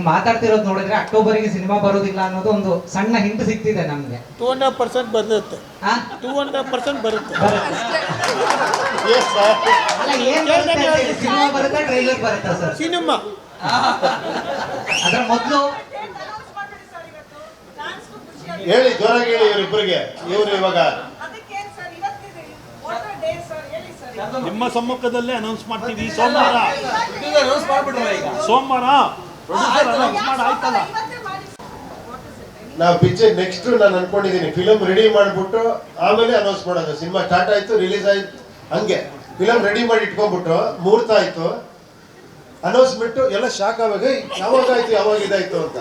ಈಗ ಮಾತಾಡ್ತಿರೋದು ನೋಡಿದ್ರೆ ಅಕ್ಟೋಬರ್ಗೆ ಸಿನಿಮಾ ಬರೋದಿಲ್ಲ ಅನ್ನೋದು ಒಂದು ಸಣ್ಣ ಹಿಂಟ್ ಸಿಗ್ತಿದೆ ನಮ್ಗೆ. ಟೂ ಹಂಡ್ರೆಡ್ ಪರ್ಸೆಂಟ್ ಬರುತ್ತೆ? ಟೂ ಹಂಡ್ರೆಡ್ ಪರ್ಸೆಂಟ್ ಬರುತ್ತೆ. ಅಲ್ಲ ಏನ್ ಸಿನಿಮಾ ಬರುತ್ತಾ ಟ್ರೈಲರ್ ಬರುತ್ತಾ ಸರ್ ಸಿನಿಮಾ. ಅದ್ರ ಮೊದಲು ಹೇಳಿ ಜೋರಾಗಿ ಹೇಳಿ ಇವರಿಬ್ಬರಿಗೆ. ಇವರು ಇವಾಗ. ನಿಮ್ಮ ಸಮ್ಮುಖದಲ್ಲೇ ಅನೌನ್ಸ್ ಮಾಡ್ತೀವಿ. ಸೋಮವಾರ. ಸೋಮವಾರ. ನಾವು ಪಿಕ್ಚರ್ ನೆಕ್ಸ್ಟ್ ನಾನು ಅನ್ಕೊಂಡಿದ್ದೀನಿ ಫಿಲಮ್ ರೆಡಿ ಮಾಡಿಬಿಟ್ಟು ಆಮೇಲೆ ಅನೌನ್ಸ್ ಮಾಡೋದು. ಸಿನಿಮಾ ಸ್ಟಾರ್ಟ್ ಆಯ್ತು ರಿಲೀಸ್ ಆಯ್ತು ಹಂಗೆ. ಫಿಲಮ್ ರೆಡಿ ಮಾಡಿ ಇಟ್ಕೊಂಡ್ಬಿಟ್ಟು ಮುಹೂರ್ತ ಆಯ್ತು. ಅನೌನ್ಸ್ಮೆಂಟ್ ಎಲ್ಲ ಶಾಕ್ ಆವಾಗ ಯಾವಾಗ ಆಯ್ತು ಯಾವಾಗ ಇದಾಯ್ತು ಅಂತ.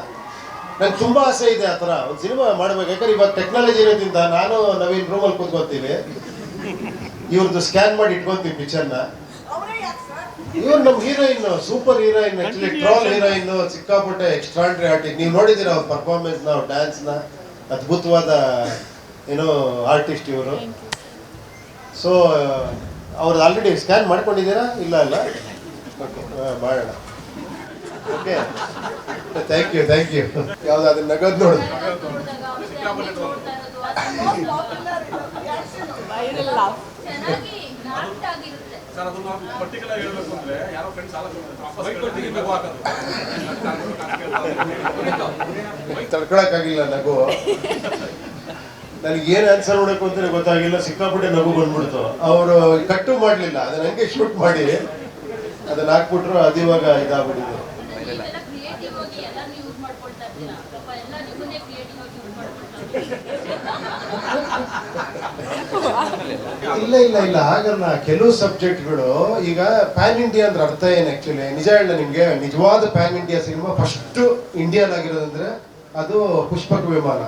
ನಂಗೆ ತುಂಬಾ ಆಸೆ ಇದೆ ಆ ಥರ. ಒಂದು ಸಿನಿಮಾ ಮಾಡ್ಬೇಕು. ಯಾಕಂದ್ರೆ ಇವಾಗ ಟೆಕ್ನಾಲಜಿ ಇರೋದ್ರಿಂದ ನಾನು ನವೀನ್ ರೂಮಲ್ಲಿ ಕೂತ್ಕೊತೀವಿ ಇವ್ರದ್ದು ಸ್ಕ್ಯಾನ್ ಮಾಡಿ ಇಟ್ಕೊತೀವಿ ಪಿಕ್ಚರ್ನ ಇವ್ರು ನಮ್ಮ heroine super heroine actually troll heroine ಸಿಕ್ಕಾಪಟ್ಟೆ ಎಕ್ಸ್ಟ್ರಾಂಡ್ರಿ ಆರ್ಟಿಸ್ಟ್ ನೀವು ನೋಡಿದಿರ ಅವ್ರ ಪರ್ಫಾರ್ಮೆನ್ಸ್ ನಾವು ನ? ಅದ್ಭುತವಾದ ಏನೋ ಆರ್ಟಿಸ್ಟ್ ಇವರು. ಸೊ ಅವ್ರದ್ದು ಆಲ್ರೆಡಿ ಸ್ಕ್ಯಾನ್ ಮಾಡ್ಕೊಂಡಿದ್ದೀರಾ? ಇಲ್ಲ ಅಲ್ಲ ಮಾಡೋಣ. Okay thank you thank you ಯಾವ್ದು ಅದನ್ನ ನಗದ್ ನೋಡು. ಚೆನ್ನಾಗಿ ನಾಟ್ ಆಗಿರುತ್ತೆ. ಸರ್ ಅದನ್ನ ಪರ್ಟಿಕ್ಯುಲರ್ ಹೇಳ್ಬೇಕು ಅಂದ್ರೆ ಯಾರೋ ಫ್ರೆಂಡ್ಸ್ ಸಾಲ ತಡ್ಕೊಳಕ್ಕಾಗಿಲ್ಲ ನಗು. ನನಗೆ ಏನು ಆನ್ಸರ್ ಮಾಡಬೇಕು ಅಂತ ಗೊತ್ತಾಗಿಲ್ಲ. ಸಿಕ್ಕಾಪಟ್ಟೆ ನಗು ಬಂದ್ಬಿಡ್ತು. ಅವರು ಕಟ್ಟು ಮಾಡಲಿಲ್ಲ. ಅದನ್ನ ಹಂಗೆ ಶೂಟ್ ಮಾಡಿ ಅದನ್ನ ಹಾಕ್ಬಿಟ್ರು ಅದು ಇವಾಗ ಇದಾಗ್ಬಿಟ್ಟಿದೆ. ಇಲ್ಲ ಇಲ್ಲ ಇಲ್ಲ. ಹಾಗಲ್ಲ ಕೆಲವು ಸಬ್ಜೆಕ್ಟ್ಗಳು ಈಗ ಪ್ಯಾನ್ ಇಂಡಿಯಾ ಅಂದ್ರೆ ಅರ್ಥ ಏನು ಆಕ್ಚುಲಿ ನಿಜ ಹೇಳ ನಿಮ್ಗೆ? ನಿಜವಾದ pan India cinema first Indian ಆಗಿರೋದಂದ್ರೆ ಅದು ಪುಷ್ಪಕ ವಿಮಾನ.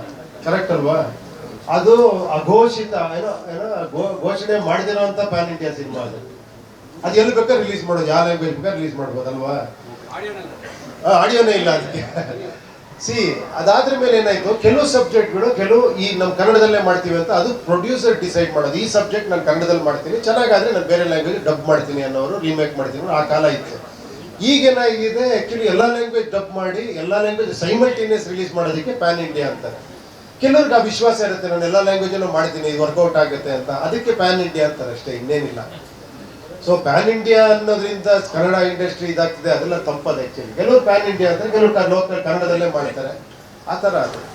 ಕರೆಕ್ಟ್ ಅಲ್ವಾ? ಅದು ಅಘೋಷಿತ ಏನೋ ಏನೋ ಘೋಷಣೆ ಅಂತ ಪ್ಯಾನ್ ಇಂಡಿಯಾ ಸಿನಿಮಾ ಅದು. ಅದು ಎಲ್ಲಿ ಬೇಕಾ ರಿಲೀಸ್ ಮಾಡೋದು ಯಾವ ಲ್ಯಾಂಗ್ವೇಜ್ ಬೇಕಾದ್ರೆ ರಿಲೀಸ್ ಮಾಡ್ಬೋದಲ್ವಾ? ಆಡಿಯೋನೇ ಇಲ್ಲ ಅದಕ್ಕೆ. ಸಿ, ಅದಾದ್ರ ಮೇಲೆ ಏನಾಯ್ತು? ಕೆಲವು ಸಬ್ಜೆಕ್ಟ್ಗಳು, ಕೆಲವು ಈ ನಮ್ಮ ಕನ್ನಡದಲ್ಲೇ ಮಾಡ್ತೀವಿ ಅಂತ ಅದು ಪ್ರೊಡ್ಯೂಸರ್ ಡಿಸೈಡ್ ಮಾಡೋದು. ಈ ಸಬ್ಜೆಕ್ಟ್ ನಾನು ಕನ್ನಡದಲ್ಲಿ ಮಾಡ್ತೀನಿ. ಚೆನ್ನಾಗಾದ್ರೆ ನಾನು ಬೇರೆ ಲ್ಯಾಂಗ್ವೇಜ್ ಡಬ್ ಮಾಡ್ತೀನಿ ಅನ್ನೋರು ರೀಮೇಕ್ ಮಾಡ್ತೀನಿ ಆ ಕಾಲ ಇತ್ತು. ಈಗೇನಾಗಿದೆ ಆ್ಯಕ್ಚುಲಿ ಎಲ್ಲ ಲ್ಯಾಂಗ್ವೇಜ್ ಡಬ್ ಮಾಡಿ, ಎಲ್ಲ ಲ್ಯಾಂಗ್ವೇಜ್ ಸೈಮಲ್ಟೇನಿಯಸ್ ರಿಲೀಸ್ ಮಾಡೋದಕ್ಕೆ ಪ್ಯಾನ್ ಇಂಡಿಯಾ ಅಂತಾರೆ. ಕೆಲವ್ರಿಗೆ ಆ ವಿಶ್ವಾಸ ಇರುತ್ತೆ, ನಾನು ಎಲ್ಲ ಲ್ಯಾಂಗ್ವೇಜನ್ನು ಮಾಡ್ತೀನಿ, ಇದು ವರ್ಕೌಟ್ ಆಗುತ್ತೆ ಅಂತ. ಅದಕ್ಕೆ ಪ್ಯಾನ್ ಇಂಡಿಯಾ ಅಂತಾರೆ ಅಷ್ಟೇ, ಇನ್ನೇನಿಲ್ಲ. ಸೊ ಪ್ಯಾನ್ ಇಂಡಿಯಾ ಅನ್ನೋದ್ರಿಂದ ಕನ್ನಡ ಇಂಡಸ್ಟ್ರಿ ಇದಾಗ್ತಿದೆ, ಅದೆಲ್ಲ ತಪ್ಪದ ಆಕ್ಚುಲಿ ಕೆಲವರು ಪ್ಯಾನ್ ಇಂಡಿಯಾ ಅಂದ್ರೆ, ಕೆಲವರು ಲೋಕಲ್ ಕನ್ನಡದಲ್ಲೇ ಮಾಡ್ತಾರೆ. ಆ ಥರ ಅದು.